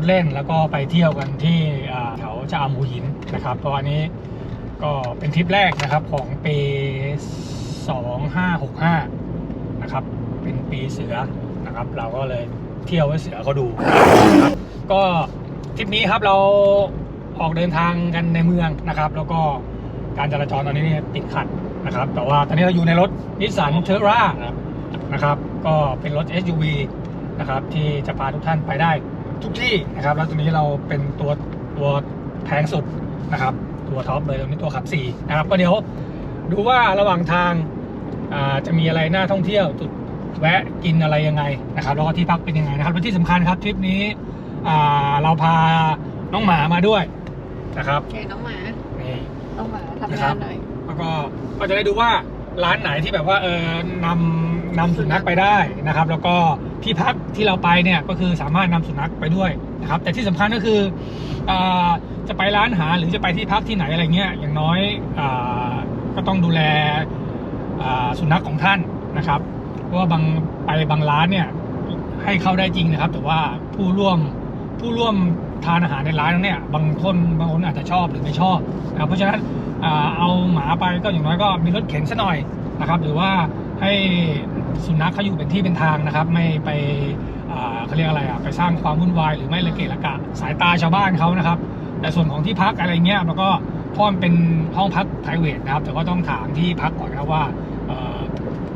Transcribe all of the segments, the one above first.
ถเล่นแล้วก็ไปเที่ยวกันที่อ่าแถวชะอำหัวหินนะครับเพราะอันนี้ก็เป็นทริปแรกนะครับของปี 2565 นะครับ เป็นปีเสือนะครับ เราก็เลยเที่ยวให้เสือเขาดูนะครับก็ทริปนี้ครับเราออกเดินทางกันในเมืองนะครับ แล้วก็การจราจรตอนนี้เนี่ยติดขัดนะครับ แต่ว่าตอนนี้เราอยู่ในรถนิสสันเทอร่านะครับ ก็เป็นรถ SUV นะครับที่จะพาทุกท่านไปได้ ทุกที่นะครับ แล้วตัวนี้เราเป็นตัวตัวแพงสุดนะครับ ตัวท็อปเลยตัวนี้ตัวขับ4นะครับก็เดี๋ยวดูว่าระหว่างทางอ่าจะมีอะไรน่าท่องเที่ยวจุดแวะกินอะไรยังไงนะครับแล้วก็ที่พักเป็นยังไงนะครับและที่สำคัญครับทริปนี้อ่าเราพาน้องหมามาด้วยนะครับแกน้องหมานี่ต้องหมาทำนะครังาบนหน่อยแล้วก็ก็จะได้ดูว่าร้านไหนที่แบบว่าเออนำ นำสุนัขไปได้นะครับ แล้วก็ที่พักที่เราไปเนี่ยก็คือสามารถนำสุนัขไปด้วยนะครับ แต่ที่สำคัญก็คืออาจะไปร้านอาหารหรือจะไปที่พักที่ไหนอะไรเงี้ยอย่างน้อยอาก็ต้องดูแลอ่าสุนัขของท่านนะครับ เพราะว่าบางไปบางร้านเนี่ยให้เข้าได้จริงนะครับ แต่ว่าผู้ร่วมผู้ร่วมทานอาหารในร้านนั้นเนี่ยบางคนบางคนอาจจะชอบหรือไม่ชอบนะครับเพราะฉะนั้นอาเอาหมาไปก็อย่างน้อยก็มีรถเข็นซะหน่อยนะครับ หรือว่าให้ สุนัขเขาอยู่เป็นที่เป็นทางนะครับ ไม่ไปเขาเรียกอะไรอะไปสร้างความวุ่นวายหรือไม่ระเกะระกะสายตาชาวบ้านเขานะครับ แต่ส่วนของที่พักอะไรเงี้ยมันก็พราะมันเป็นห้องพัก p r i v a t นะครับ แต่ก็ต้องถามที่พักก่อนนะว่า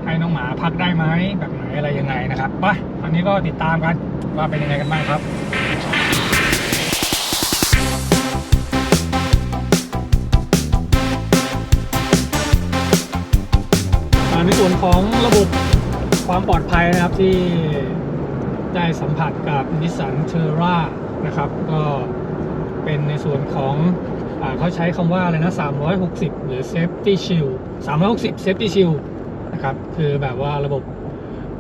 ให้น้องหมาพักได้ไหมแบบไหนอะไรยังไงนะครับไปตอนนี้ก็ติดตามกันว่าเป็นยังไงกันบ้างครับในส่วนของระบบ ความปลอดภัยนะครับที่ได้สัมผัสกับ Nissan t e r r a นะครับ ก็เป็นในส่วนของอเขาใช้คำว่าอะไรนะ 360 หรือ Safety Shield 360 Safety Shield นะครับ คือแบบว่าระบบ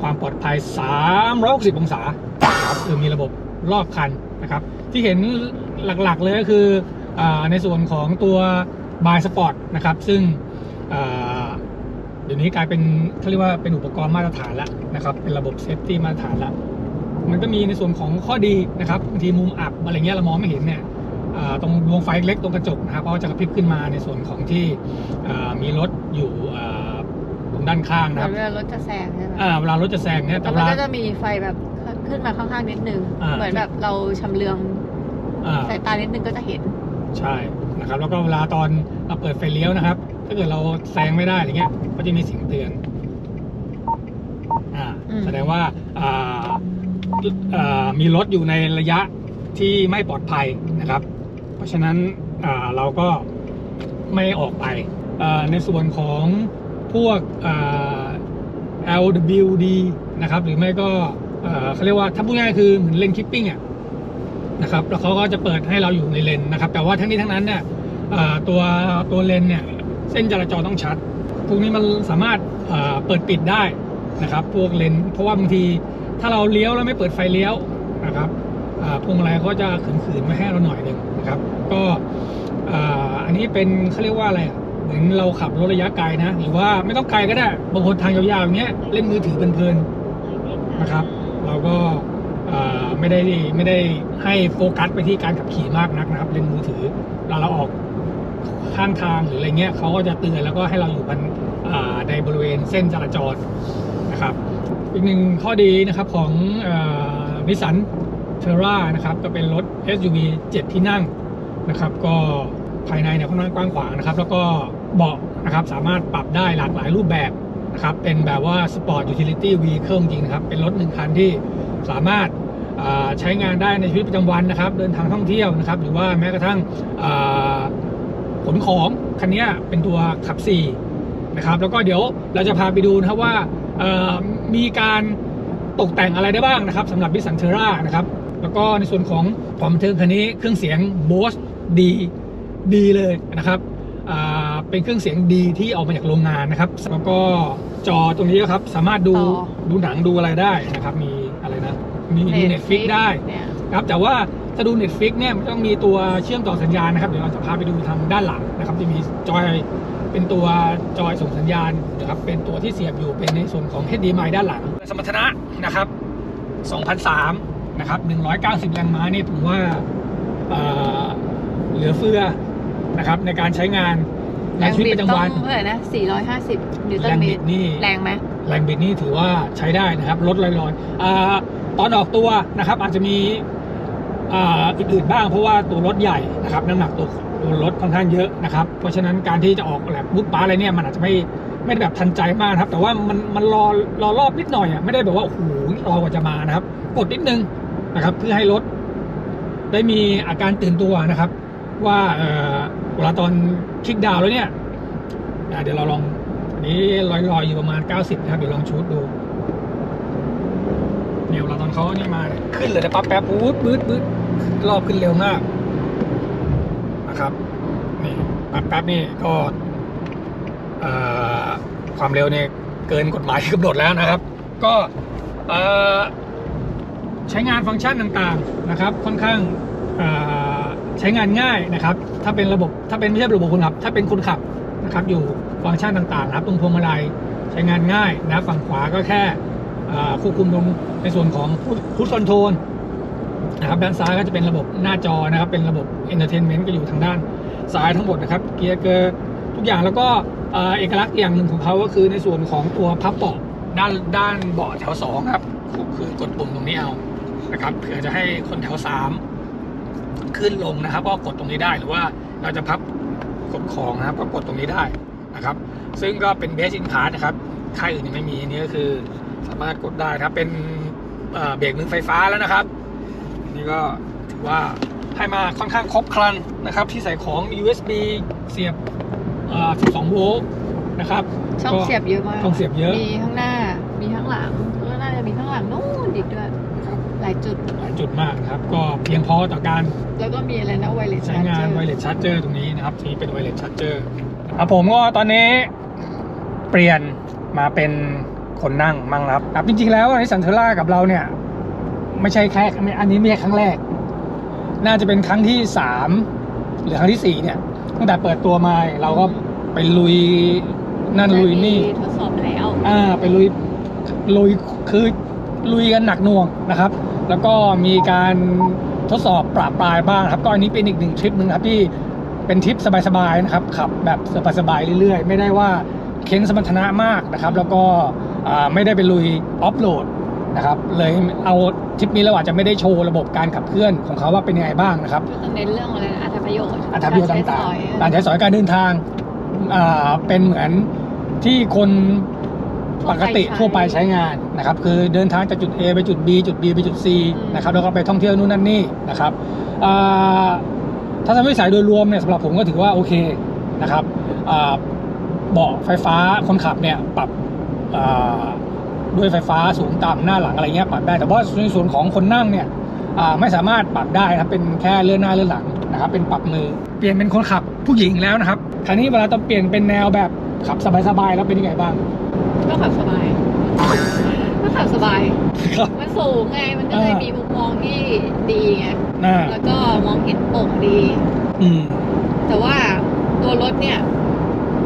ความปลอดภัย 360 องศาครับคือมีระบบรอบคันนะครับ ที่เห็นหลักๆเลยก็คืออในส่วนของตัว By Sport นะครับ ซึ่ง เดี๋ยวนี้กลายเป็นเขาเรียกว่าเป็นอุปกรณ์มาตรฐานแล้วนะครับ เป็นระบบเซฟตี้มาตรฐานแล้วมันก็มีในส่วนของข้อดีนะครับบางทีมุมอับอะไรเงี้ยเรามองไม่เห็นเนี่ยอ่าตรงดวงไฟเล็กตรงกระจกนะครับก็จะกระพริบขึ้นมาในส่วนของที่อ่ามีรถอยู่อ่าตรงด้านข้างเหมืนะคอรับนเวลารถจะแซงใช่ไหมอ่าเวลารถจะแซงเนี่ยแต่แล้วเวมันลาก็จะมีไฟแบบขึ้นมาข้างๆนิดนึงอ่าเหมือนแบบเราชำเลืองอ่าสายตานิดนึงก็จะเห็นใช่นะครับ แล้วก็เวลาตอนเราเปิดไฟเลี้ยวนะครับ ถ้าเกิดเราแซงไม่ได้อะไรเงี้ย ก็จะมีสิ่งเตือน อ่า อืม แสดงว่า อ่าอ่ามีรถอยู่ในระยะที่ไม่ปลอดภัยนะครับ เพราะฉะนั้น อ่า เราก็ไม่ออกไป อ่า ในส่วนของพวก อ่า LWD นะครับ หรือไม่ก็เอ่อเขาเรียกว่าถ้าพูดง่ายๆคือเหมือนเลนคิปปิ้งอะนะครับ แล้วเขาก็จะเปิดให้เราอยู่ในเลนนะครับ แต่ว่าทั้งนี้ทั้งนั้นเนี่ย เอ่อตัวตัวเลนเนี่ย เส้นจราจรต้องชัด พวกนี้มันสามารถเปิดปิดได้นะครับ พวกเลนเพราะว่าบางทีถ้าเราเลี้ยวแล้วไม่เปิดไฟเลี้ยวนะครับพวงมาลัยเขาจะขืนๆม่ให้เราหน่อยหนึ่งนะครับ ก็อันนี้เป็นเขาเรียกว่าอะไรเหมือนเราขับรถระยะไกลนะ หรือว่าไม่ต้องไกลก็ได้บางคนทางยาวๆอย่างเงี้ยเล่นมือถือเพลินๆนะครับ เราก็ไม่ได้ไม่ได้ให้โฟกัสไปที่การขับขี่มากนักนะครับ เล่นมือถือเราเราออก ข้างทางหรืออะไรเงี้ยเขาก็จะเตือนแล้วก็ให้เราอยู่บนในบริเวณเส้นจราจรนะครับอีกหนึ่งข้อดีนะครับของนิสสันเทอร่านะครับก็เป็นรถ SUV 7 ที่นั่งนะครับ ก็ภายในเนี่ยค่อนข้างกว้างขวางนะครับ แล้วก็เบาะนะครับสามารถปรับได้หลากหลายรูปแบบนะครับ เป็นแบบว่า Sport Utility Vehicle จริงนะครับ เป็นรถหนึ่งคันที่สามารถใช้งานได้ในชีวิตประจำวันนะครับ เดินทางท่องเที่ยวนะครับ หรือว่าแม้กระทั่ง ขนของคันนี้เป็นตัวขับ4นะครับแล้วก็เดี๋ยวเราจะพาไปดูนะครับว่าเอ่อมีการตกแต่งอะไรได้บ้างนะครับสำหรับบิสันเทรานะครับแล้วก็ในส่วนของความบันเทิงคันนี้เครื่องเสียง Bose ดีดีเลยนะครับอ่าเป็นเครื่องเสียงดีที่ออกมาจากโรงงานนะครับแล้วก็จอตรงนี้ครับสามารถดูต่อดูหนังดูอะไรได้นะครับมีอะไรนะมีดูเน็ตฟิกได้เนี่ยครับแต่ว่า ถ้าดู Netflix เนี่ยมันต้องมีตัวเชื่อมต่อสัญญาณนะครับ เดี๋ยวเราจะพาไปดูทางด้านหลังนะครับจะมีจอยเป็นตัวจอยส่งสัญญาณนะครับเป็นตัวที่เสียบอยู่เป็นในส่วนของ HDMI ด้านหลัง สมรรถนะนะครับ2003นะครับ190แรงม้านี่ผมว่าเอ่อเหลือเฟือนะครับในการใช้งานในชีวิตประจำวันเท่าไหร่นะ450นิวตัแรนงเมบิตดรนี่แรงไหมแรงบิดนี่ถือว่าใช้ได้นะครับลดลอยๆอาตอนออกตัวนะครับอาจจะมี อ่าอื่นๆบ้าง เพราะว่าตัวรถใหญ่นะครับน้ำหนักตัวตัวรถค่อนข้างเยอะนะครับเพราะฉะนั้นการที่จะออกแบบบุ๊ปป้าอะไรเนี่ยมันอาจจะไม่ไม่ได้แบบทันใจมากครับ แต่ว่ามันมันรอรอรอบนิดหน่อยอะไม่ได้แบบว่าโอ้โหรอกว่าจะมานะครับ กดนิดนึงนะครับ เพื่อให้รถได้มีอาการตื่นตัวนะครับ ว่าเอ่อเวลาตอนคลิกดาวแล้วเนี่ยเดี๋ยวเราลองอันนี้ลอยๆอยู่ประมาณ 90 นะครับเดี๋ยวลองชูดดู เนี่ยเวลาตอนเขานี่มาขึ้นเลยนะปั๊บแป๊บปุ๊บปื๊ดปื๊ดรอบขึ้นเร็วมากนะครับนี่ปั๊บแป๊บนี่ก็ความเร็วเนี่ยเกินกฎหมายกำหนดแล้วนะครับ ก็ใช้งานฟังก์ชันต่างๆนะครับ ค่อนข้างใช้งานง่ายนะครับ ถ้าเป็นระบบถ้าเป็นไม่ใช่ระบบคนขับ ถ้าเป็นคนขับนะครับ อยู่ฟังก์ชันต่างๆนะครับตรงพวงมาลัยใช้งานง่ายนะฝั่งขวาก็แค่ ควบคุมตรงในส่วนของพุทคอนโทรลนะครับด้านซ้ายก็จะเป็นระบบหน้าจอนะครับ เป็นระบบเอนเตอร์เทนเมนต์ก็อยู่ทางด้านซ้ายทั้งหมดนะครับ เกียร์เกอร์ทุกอย่างแล้วก็เอกลักษณ์อย่างหนึ่งของเขาก็คือในส่วนของตัวพับเบาะด้านด้านเบาะแถวสองครับคือกดปุ่มตรงนี้เอานะครับเผื่อจะให้คนแถวสามขึ้นลงนะครับ ก็กดตรงนี้ได้หรือว่าเราจะพับกดของนะครับ ก็กดตรงนี้ได้นะครับ ซึ่งก็เป็นเบสอินคาร์นะครับค่ายอื่นยังไม่มีอันนี้ก็คือ สามารถกดได้ครับเป็นเอ่อเบรกมือไฟฟ้าแล้วนะครับนี่ก็ถือว่าให้มาค่อนข้างครบครันนะครับ ที่ใส่ของ USB เสียบเอ่อ12โวลต์นะครับช่องก็เสียบเยอะมากช่องเสียบเยอะ มีข้างหน้า มีข้างหลังแล้วก็น่าจะมีข้างหลังนู่นอีกด้วยนะครับหลายจุดหลายจุดมากนะครับ ก็เพียงพอต่อการ แล้วก็มีอะไรนะไวเลสใช้งานไวเลสชาร์จเจอร์ตรงนี้นะครับที่เป็นไวเลสชาร์จเจอร์ครับผมก็ตอนนี้เปลี่ยนมาเป็น คนนั่งมั่งแล้วครับจริงๆแล้วในสันเทล่ากับเราเนี่ย ไม่ใช่แค่อันนี้ไม่ใช่ครั้งแรก น่าจะเป็นครั้งที่สามหรือครั้งที่สี่เนี่ยตั้งแต่เปิดตัวมาเราก็ไปลุยนั่นลุยนี่ทดสอบแล้วอ่าไปลุยลุยคือลุยกันหนักหน่วงนะครับ แล้วก็มีการทดสอบปราบปรายบ้างครับ ก็อันนี้เป็นอีกหนึ่งทริปหนึ่งครับที่เป็นทริปสบายๆนะครับขับแบบสบายๆเรื่อยๆ ไม่ได้ว่าเค้นสมรรถนะมากนะครับ แล้วก็อ่า ไม่ได้ไปลุยออฟโหลดนะครับเลยเอาทริปนี้เราอาจจะไม่ได้โชว์ระบบการขับเคลื่อนของเขาว่าเป็นยังไงบ้างนะครับก็ต้องเน้นเรื่องอะไรนะอัตประโยชน์อัตราประโยชน์ต่างกรใช้สอยๆการใช้สอยการเดินทางอ่าเป็นเหมือนที่คนปกติทั่วไปใช้งานนะครับคือเดินทางจากจุด A ไปจุด B จุด B ไปจุด C นะครับแล้วก็ไปท่องเที่ยวนู่นนั่นนี่นะครับอ่าถ้าทำวิสัยโดยรวมเนี่ยสำหรับผมก็ถือว่าโอเคนะครับอ่าเบาะไฟฟ้าคนขับเนี่ยปรับอ่า ด้วยไฟฟ้าสูงต่ำหน้าหลังอะไรเงี้ยปรับได้ แต่ว่าในส่วนของคนนั่งเนี่ยอ่าไม่สามารถปรับได้นะครับเป็นแค่เลื่อนหน้าเลื่อนหลังนะครับเป็นปรับมือเปลี่ยนเป็นคนขับผู้หญิงแล้วนะครับคราวนี้เวลาต้องเปลี่ยนเป็นแนวแบบขับสบายๆแล้วเป็นยังไงบ้าง ก็ขับสบายก็ขับสบายครับมันสูงไงมันก็เลยอ่ามีมีมุมมองที่ดีไงน่าแล้วก็มองเห็นโป่งดีอืมแต่ว่าตัวรถเนี่ย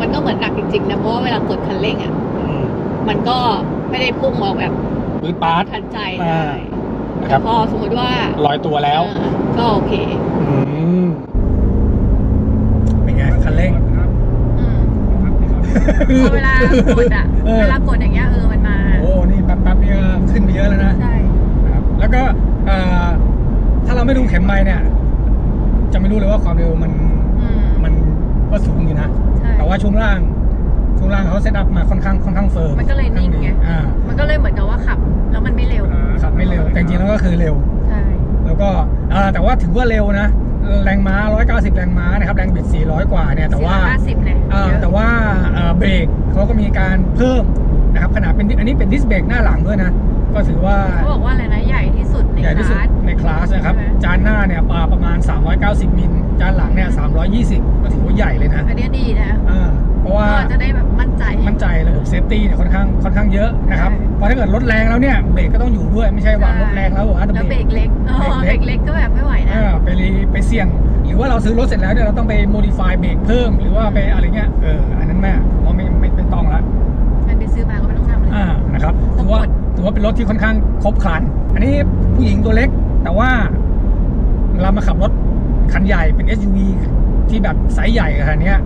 มันก็เหมือนหนักจริงๆนะเพราะว่าเวลากดคันเร่งอะอื มมันก็ไม่ได้พุ่งออกแบบปืดปาร์ตทันใจอ่าได้นะคแต่รับพอสมมติว่าลอยตัวแล้วเออก็โอเคอืมเป็นไงคันเร่ง อืมพอเวลากดอะเออ เวลากดอย่างเงี้ยเออมันมา โอ้นี่แป๊บๆนี่ก็ขึ้นไปเยอะแล้วนะใช่นะครับแล้วก็เอ่อถ้าเราไม่ดูเข็มไม้เนี่ย จะไม่รู้เลยว่าความเร็วมันอืมมันก็สูงอยู่นะ ใช่แต่ว่าช่วงล่าง ช่วงล่างเขาเซตอัพมาค่อนข้างค่อนข้างเฟิร์มมันก็เลยนิ่งไง อ่ามันก็เลยเหมือนกับว่าขับ แล้วมันไม่เร็ว ขับไม่เร็ว แต่จริงๆแล้วก็คือเร็ว ใช่ แล้วก็อ่าแต่ว่าถือว่าเร็วนะ แรงม้า 190 แรงม้านะครับ แรงบิด 400 กว่าเนี่ย แต่ว่าห้าสิบเลยอ่าเยอะแต่ว่าเอ่อเบรกเขาก็มีการเพิ่มนะครับ ขนาดเป็น อันนี้เป็นดิสเบรกหน้าหลังด้วยนะ ก็ถือว่าเขาบอกว่าอะไรนะ ใหญ่ที่สุดในใหญ่ที่สุดคลาสในคลาสนะครับใช่ไหมจานหน้าเนี่ยประมาณ 390 มิล จานหลังเนี่ย 320 ก็ถือว่าใหญ่เลยนะ อันเนี้ยดีนะอ่าเพ ราะว่าก็จะได้แบบมั่นใจ มั่นใจระบบเซฟตี้เนี่ยค่อนข้างค่อนข้างเยอะนะครับใช่เพราะถ้าเกิดรถแรงแล้วเนี่ยเบรกก็ต้องอยู่ด้วยไม่ใช่ว่ารถแรงแล้วบอกว่าจะแล้วเบเบรรกกเล็กเออเบเบรรกกเล็เล็กกก็แบบไม่ไหวนะอ่าไปรีไปเสี่ยง หรือว่าเราซื้อรถเสร็จแล้วเนี่ยเราต้องไป modify เบรกเพิ่มหรือว่าไปอะไรเงี้ยเอออันนั้นแม่ผมว่าไม่ไม่ไม่ต้องละมันไปซื้อมาก็ไม่ต้องทำเลยอ่านะครับต้ถืองอว่ากดถือว่าเป็นรถที่ค่อนข้างครบครัน อันนี้ผู้หญิงตัวเล็ก แต่ว่าเรามาขับรถคันใหญ่เป็น SUV ที่แบบไซส์ใหญ่ขนาดเนี้ย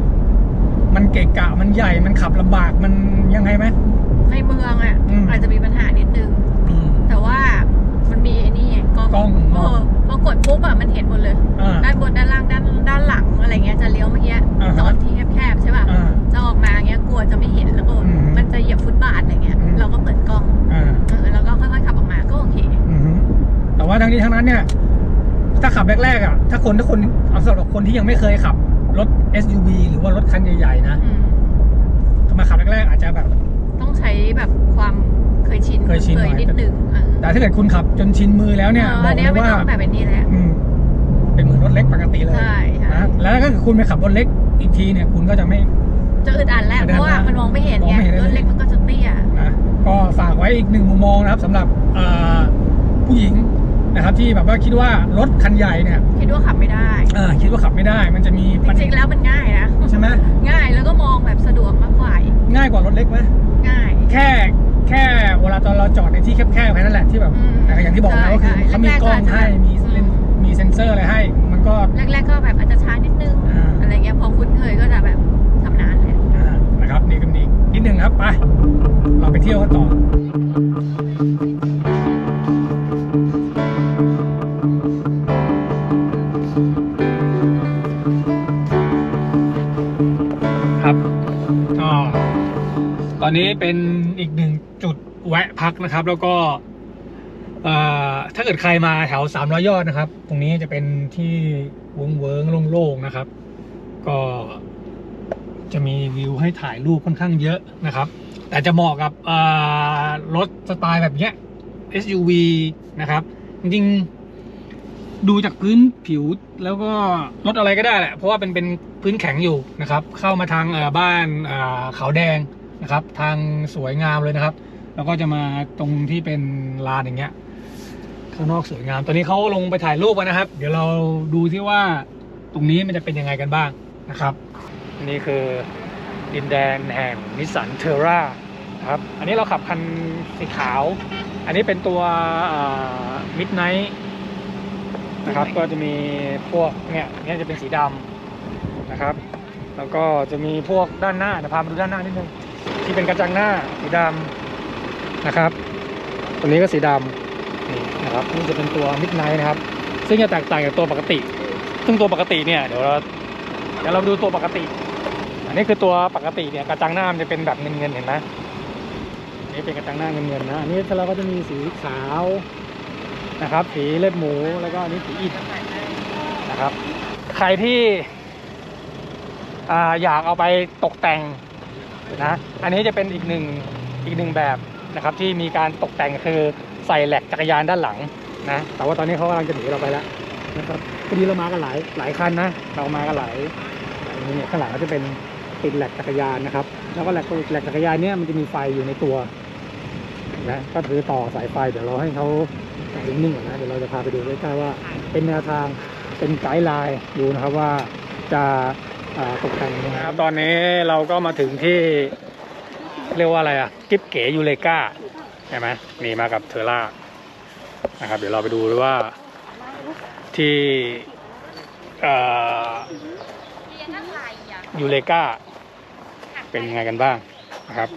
มันเกะกะมันใหญ่มันขับลำบากมันยังไงไหม ในเมืองอะอืม อาจจะมีปัญหานิดนึง อืม แต่ว่ามันมีไอ้นี่ไงกล้องกล้อง เออพอกดปุ๊บอะมันเห็นหมดเลย อ่า ด้านบนด้านล่างด้านด้านหลังอะไรเงี้ยจะเลี้ยวเมื่อกี้อ่าฮะ จอดที่แคบๆใช่ป่ะอ่า จะออกมาเงี้ยกลัวจะไม่เห็นแล้วก็อืมมันจะเหยียบฟุตบาทอะไรเงี้ยอืม เราก็เปิดกล้องอ่า เออแล้วก็ค่อยๆขับออกมาก็โอเค อือฮึแต่ว่าทั้งนี้ทั้งนั้นเนี่ย ถ้าขับแรกๆอะ ถ้าคนถ้าคนเอาสำหรับคนที่ยังไม่เคยขับ รถ SUV หรือว่ารถคันใหญ่ๆนะอืมมาขับแรกๆอาจจะแบบ ต้องใช้แบบความเคยชินเคยชินหน่อย นิดนึงเออแต่ถ้าเกิดคุณขับจนชินมือแล้วเนี่ยเออบออักนเลเนี้ยยไม่ว่าต้องแบบนี้เลยอะอืมเป็นเหมือนรถเล็กปกติเลยใช่ใช่นะแล้วก็คือคุณไปขับรถเล็กอีกทีเนี่ยคุณก็จะไม่ จะอึดอัดแล้วอึดเพอัดราะว่านะมันมองไม่เห็นมองไงไม่เห็นเลย รถเล็กมันก็จะเตี้ยนะก็ฝากไว้อีกหนึ่งมุมมองนะครับสำหรับเอ่อผู้หญิง นะครับที่แบบว่าคิดว่ารถคันใหญ่เนี่ยคิดว่าขับไม่ได้เออคิดว่าขับไม่ได้ มันจะมีจปัญริงๆแล้วมันง่ายนะใช่ไหมง่ายแล้วก็มองแบบสะดวกมากกว่าอีกง่ายกว่ารถเล็กไหมง่าย แค่แค่เวลาตอนเราจอดในที่แคบๆแค่นั้นแหละที่แบบอืมแต่อย่างที่บอกนะก็คือใช่เขามีแรกๆกล้องก็อาจจะให้มีอืมเลนส์มีเซ็นเซอร์อะไรให้ มันก็แรกๆก็แบบอาจจะช้านิดนึงอ่าอะไรเงี้ยพอคุ้นเคยก็จะแบบชำนาญแหละอ่านะครับนี่ก็มีนิดนึงครับไปเราไปเที่ยวกันต่อ ตอนนี้เป็นอีกหนึ่งจุดแวะพักนะครับ แล้วก็ถ้าเกิดใครมาแถวสามร้อยยอดนะครับ ตรงนี้จะเป็นที่วงเวิงโล่งๆนะครับ ก็จะมีวิวให้ถ่ายรูปค่อนข้างเยอะนะครับ แต่จะเหมาะกับรถสไตล์แบบเนี้ย SUV นะครับ จริงๆดูจากพื้นผิวแล้วก็รถอะไรก็ได้แหละ เพราะว่าเป็นเป็นพื้นแข็งอยู่นะครับ เข้ามาทางบ้านเขาวแดง นะครับ ทางสวยงามเลยนะครับ แล้วก็จะมาตรงที่เป็นลานอย่างเงี้ย ข้างนอกสวยงาม ตอนนี้เขาลงไปถ่ายรูปกันนะครับ เดี๋ยวเราดูที่ว่าตรงนี้มันจะเป็นยังไงกันบ้างนะครับ นี่คือดินแดนแห่งนิสสันเทอร่าครับ อันนี้เราขับคันสีขาว อันนี้เป็นตัวมิดไนท์นะครับ ก็จะมีพวกเนี่ยเนี่ยจะเป็นสีดำนะครับ แล้วก็จะมีพวกด้านหน้าเดี๋ยวพามาดูด้านหน้านิดนึง ที่เป็นกระจังหน้าสีดำนะครับ ตัวนี้ก็สีดำนี่นะครับนี่จะเป็นตัวมิดไนท์นะครับ ซึ่งจะแตกต่างจากตัวปกติ ซึ่งตัวปกติเนี่ยเดี๋ยวเราเดี๋ยวเราดูตัวปกติ อันนี้คือตัวปกติเนี่ยกระจังหน้ามันจะเป็นแบบเงินเงินๆเห็นไหมอันนี่เป็นกระจังหน้าเงินเงินๆนะอันนี้เราก็จะมีสีขาวนะครับสีเลือดหมูแล้วก็อันนี้สีอิฐนะครับ ใครที่ออยากเอาไปตกแต่ง นะอันนี้จะเป็นอีกหนึ่งอีกหนึ่งแบบนะครับที่มีการตกแต่งคือใส่แหลกจักรยานด้านหลังนะแต่ว่าตอนนี้เขากำลังจะหนีเราไปแล้วนะครับพอดีเรามากันหลายหลายคันนะเรามากันหลายนนี้เนี่ยข้างหลังก็จะเป็นติดแหลกจักรยานนะครับ แล้วก็แหลกแหลกจักรยานเนี่ยมันจะมีไฟอยู่ในตัวนะก็ถือต่อสายไฟเดี๋ยวเราให้เขานิ่งๆก่อนนะเดี๋ยวเราจะพาไปดูใกล้ๆว่า เป็นแนวทางเป็นไกด์ไลน์ดูนะครับว่าจะ ตกแต่งยังไงครับตอนนี้เราก็มาถึงที่เรียกว่าอะไรอะกิฟเก๋ยูเลกาใช่ไหมนี่มากับเทอร่านะครับ เดี๋ยวเราไปดูด้วยว่าที่เอ่อยูเลกาเป็นยังไงกันบ้างนะครับ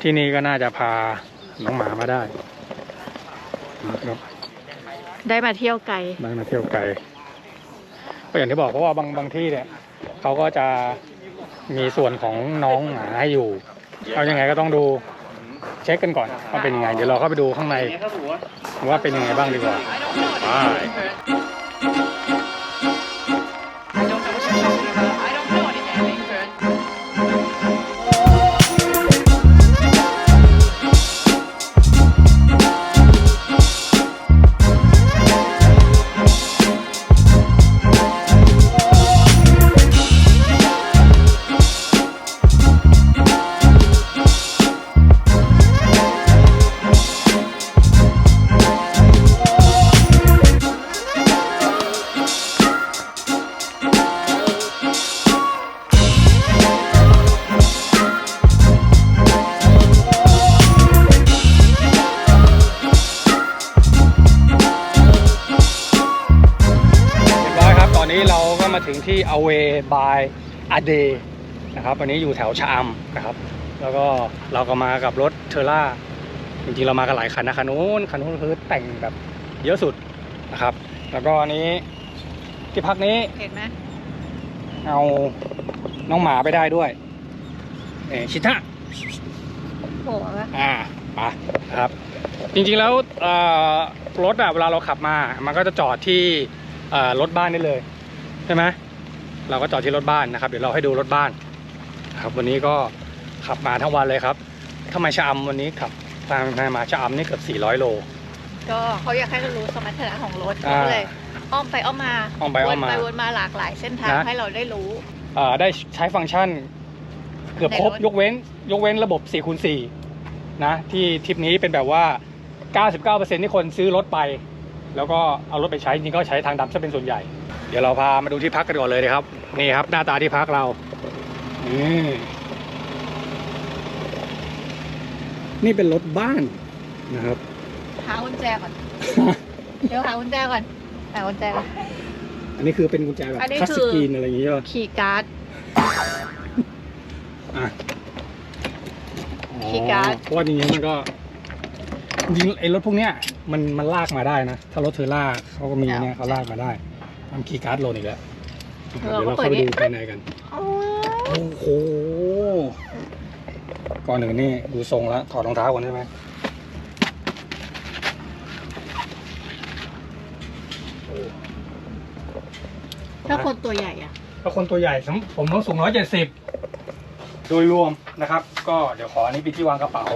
ที่นี่ก็น่าจะพาน้องหมามาได้นะครับได้มาเที่ยวไกลได้มาเที่ยวไกลก็อย่างที่บอกเพราะว่าบางบางที่เนี่ย เขาก็จะมีส่วนของน้องหมาให้อยู่ เอายังไงก็ต้องดูเช็คกันก่อนว่าเป็นยังไง เดี๋ยวเราเข้าไปดูข้างในว่าเป็นยังไงบ้างดีกว่า ไป a d e นะครับวันนี้อยู่แถวชะอำนะครับ แล้วก็เราก็มากับรถเทอร่าจริงๆเรามากันหลายคันนะคันนู้นคันนู้นคือแต่งแบบเยอะสุดนะครับ แล้วก็อันนี้ที่พักนี้เห็นไหมเอาน้องหมาไปได้ด้วยเออชิตะโหวะอ่าไปนะครับ จริงๆแล้วเอ่อรถอะเวลาเราขับมา มันก็จะจอดที่เอ่อรถบ้านได้เลย ใช่ไหม เราก็จอดที่รถบ้านนะครับ เดี๋ยวเราให้ดูรถบ้านนะครับ วันนี้ก็ขับมาทั้งวันเลยครับทำไมชะอำวันนี้ขับทางมาชะอำนี่เกือบ400 โล ก็เขาอยากให้เรารู้สมรรถนะของรถอ่าเขาเลยอ้อมไปอ้อมมาอ้อมไปอ้อมมาวนไปวนมาหลากหลายเส้นทางนะ ให้เราได้รู้เอ่อได้ใช้ฟังก์ชัน เกือบครบในรถยกเว้น ยกเว้นระบบ4คูณ4นะที่ทริปนี้เป็นแบบว่า 99%ที่คนซื้อรถไป แล้วก็เอารถไปใช้จริงๆก็ใช้ทางดำซะเป็นส่วนใหญ่เดี๋ยวเราพามาดูที่พักกันก่อนเลยนะครับ นี่ครับ หน้าตาที่พักเรานี่นี่เป็นรถบ้านนะครับหากุญแจก่อน เดี๋ยวหากุญแจก่อนหากุญแจก่อนอันนี้คือเป็นกุญแจแบบอันนี้ทัชคือสกรีนอะไรอย่างเงี้ยใช่ปะคีย์การ์ด อะคีย์การ์ดเพราะว่าจริงๆมันก็จริงๆไอ้รถพวกเนี้ยมันมันลากมาได้นะ ถ้ารถเทอร่าเขาก็มีเนี่ยเขาลากมาได้ ทำคีย์การ์ดโหลดอีกแล้วนะครับเดี๋ยวเราเข้าไปดูภายในกันอ๋อโอ้โห ก่อนหนึ่งนี่ดูทรงแล้ว ถอดรองเท้าก่อนได้ไหมถ้าคนตัวใหญ่อะถ้าคนตัวใหญ่ผมผมต้องสูงร้อยเจ็ดสิบโดยรวมนะครับ ก็เดี๋ยวขออันนี้เป็นที่วางกระเป๋า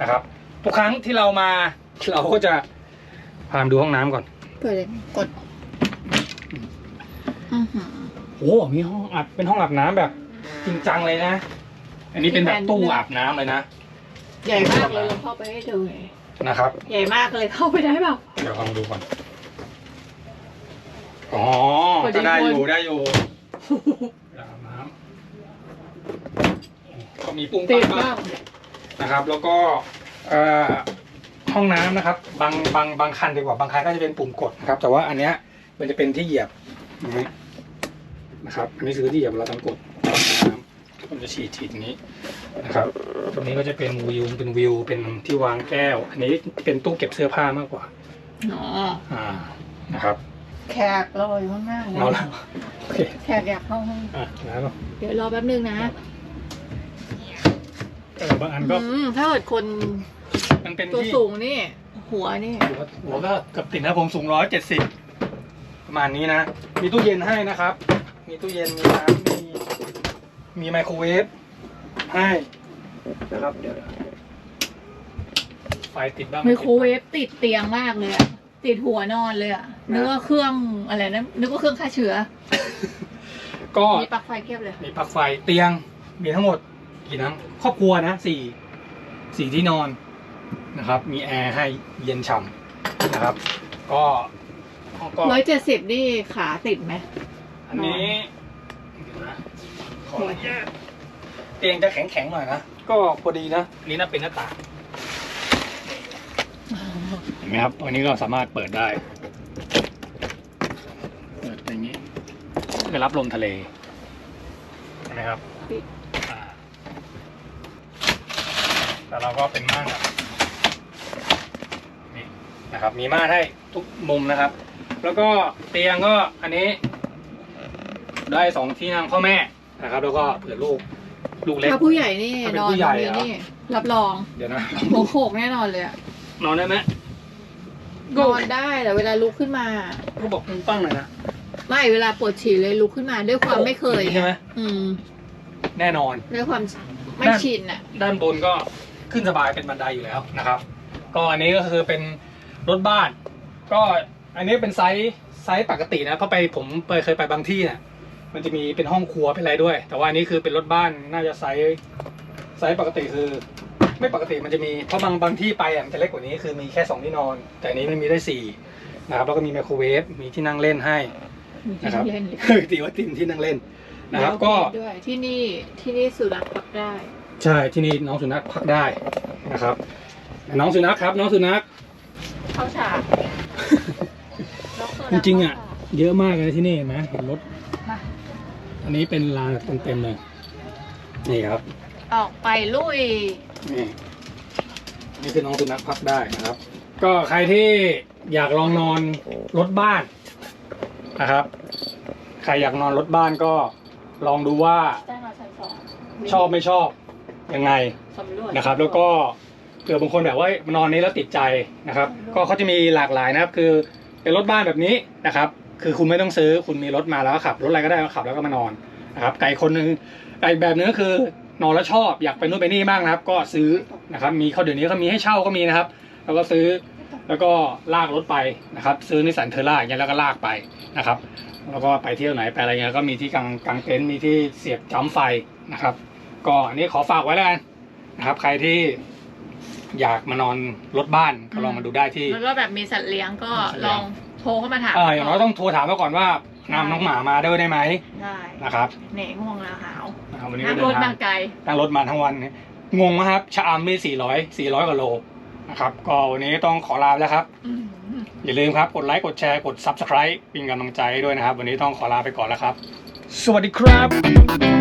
นะครับ ทุกครั้งที่เรามา เราก็จะพามาดูห้องน้ำก่อน เปิดเลยกดอื้อหือ โอ้มีห้องอาบเป็นห้องอาบน้ำแบบจริงจังเลยนะ อันนี้เป็นแบบตู้อาบน้ำเลยนะ ใหญ่มากเลยลองเข้าไปให้ดูหน่อยนะครับ ใหญ่มากเลยเข้าไปได้เปล่าเดี๋ยวลองดูก่อน อ๋อพอดีก็ได้อยู่คนได้อยู่อาบน้ำก็มีปุ้งติปัดงบ้างนะครับ แล้วก็เอ่อห้องน้ำนะครับ บางบางบางคันดีกว่าบางคันก็จะเป็นปุ่มกดนะครับ แต่ว่าอันเนี้ยมันจะเป็นที่เหยียบนะฮะนะครับ อันนี้คือที่เหยียบเราทำกดน้ำมันจะฉีดฉีดอย่างนี้นะครับ ตรงนี้ก็จะเป็นวิวเป็นวิวเป็นที่วางแก้ว อันนี้เป็นตู้เก็บเสื้อผ้ามากกว่าอ๋ออ่านะครับแขกรออยู่ข้างหน้าเอาละโอเคแขกอยากเข้าห้องอะแล้วก็เดี๋ยวรอแป๊บนึงนะเออบางอันก็อืมถ้าเกิดคนมันเป็นตัวที่สูงนี่ หัวนี่ หัวหัวก็เกือบติดนะผมสูงร้อยเจ็ดสิบประมาณนี้นะ มีตู้เย็นให้นะครับ มีตู้เย็น มีน้ำมี มีไมโครเวฟให้นะครับ เดี๋ยวไฟติดบ้างไมโครเวฟติดเตียงมากเลยอะติดหัวนอนเลยอะนึกว่าเครื่องอะไรนะนึกว่าเครื่องฆ่าเชื้อ ก็มีปลั๊กไฟเทียบเลย มีปลั๊กไฟเตียง มีทั้งหมดกี่น้ำครอบครัวนะสี่สี่ที่นอนนะครับ มีแอร์ให้เย็นฉ่ำนะครับ ก็ก็ร้อยเจ็ดสิบนี่ขาติดไหม อันนี้เดี๋ยวนะขออนุญาตเตียงจะแข็งๆหน่อยนะ ก็พอดีนะอันนี้น่าเป็นหน้าต่างเห็นไหมครับวันนี้ก็สามารถเปิดได้ เปิดอย่างนี้เพื่อรับลมทะเลเห็นไหมครับอ่าแต่เราก็เป็นม่านแบบนี่นะครับ มีม่านให้ทุกมุมนะครับ แล้วก็เตียงก็อันนี้ ได้สองที่นั่งพ่อแม่นะครับ แล้วก็เผื่อลูกลูกเล็ก ถ้าผู้ใหญ่นี่ถ้าเป็นนอนผู้ใหญ่ตรงนี้เหรอ นี่รับรองเดี๋ยวนะหัวโขกแน่นอนเลยอะนอนได้ไหมนอนได้แต่เวลาลุกขึ้นมาเขาบอกปุ้งปั้งเลยนะ ไม่เวลาปวดฉี่เลยลุกขึ้นมาด้วยความไม่เคยใช่ไหม อืมแน่นอน ด้วยความไม่นั่นชินอะ ด้านบนก็ขึ้นสบายเป็นบันไดอยู่แล้วนะครับ ก็อันนี้ก็คือเป็นรถบ้าน ก็อันนี้เป็นไซส์ไซส์ปกตินะเพราะไปผมไปเคยไปบางที่เนี่ย มันจะมีเป็นห้องครัวเป็นอะไรด้วย แต่ว่าอันนี้คือเป็นรถบ้านน่าจะไซส์ไซส์ปกติคือ ไม่ปกติมันจะมีเพราะบางบางที่ไปอะมันจะเล็กกว่านี้คือมีแค่สองที่นอน แต่อันนี้มันมีได้สี่นะครับแล้วก็มีไมโครเวฟมีที่นั่งเล่นให้มีที่นะครับเล่นเลยตีว่าติมที่นั่งเล่นนะครับแล้วก็ด้วยที่นี่ที่นี่สุนัขพักได้ ใช่ที่นี่น้องสุนัขพักได้นะครับ น้องสุนัขครับ น้องสุนัขเข้าฉากจริงๆอะ เยอะมากเลยที่นี่เห็นไหมเห็นรถมา อันนี้เป็นลานแบบเต็มๆเลยนี่ครับ ออกไปลุย นี่นี่คือน้องสุนัขพักได้นะครับ ก็ใครที่อยากลองนอนรถบ้านนะครับ ใครอยากนอนรถบ้านก็ลองดูว่าได้มาชั้นสองชอบไม่ชอบยังไงสำรวจนะครับ แล้วก็เผื่อบางคนแบบว่านอนนี้แล้วติดใจนะครับ ก็เขาจะมีหลากหลายนะครับ คือเป็นรถบ้านแบบนี้นะครับ คือคุณไม่ต้องซื้อคุณมีรถมาแล้วก็ขับ รถอะไรก็ได้ก็ขับแล้วก็มานอนนะครับไก่คนหนึ่งไก่แบบนึงก็คือนอนแล้วชอบอยากไปนู่นไปนี่บ้างนะครับ ก็ซื้อนะครับมีเขาเดี๋ยวนี้ก็มีให้เช่าก็มีนะครับ แล้วก็ซื้อแล้วก็ลากรถไปนะครับ ซื้อนิสสันเทอร่าอย่างเงี้ยแล้วก็ลากไปนะครับ แล้วก็ไปเที่ยวไหนไปอะไรเงี้ยก็มีที่กางกางเต็นท์มีที่เสียบจ้ำไฟนะครับ ก็อันนี้ขอฝากไว้แล้วกันนะครับ ใครที่อยากมานอนรถบ้านก็ลองมาดูได้ที่แล้วก็แบบมีสัตว์เลี้ยงก็สัตว์เลี้ลยงองโทรเข้ามาถามเอออย่างน้อยต้องโทรถามมาก่อนว่านำน้องหมามาด้วยได้ไหมได้นะครับเหน่ง่วงแล้วหาวนะครับวันนี้นั่ก็งเดิรนถทามางไกลนั่งรถมาทั้งวันเนี่ยงงนะครับชะอำมีสี่ร้อยสี่ร้อยกว่าโลนะครับก็วันนี้ต้องขอลาไปแล้วครับอืมอย่าลืมครับกดไลค์กดแชร์กด Subscribe เป็นกำลังใจให้ด้วยนะครับ วันนี้ต้องขอลาไปก่อนแล้วครับ สวัสดีครับ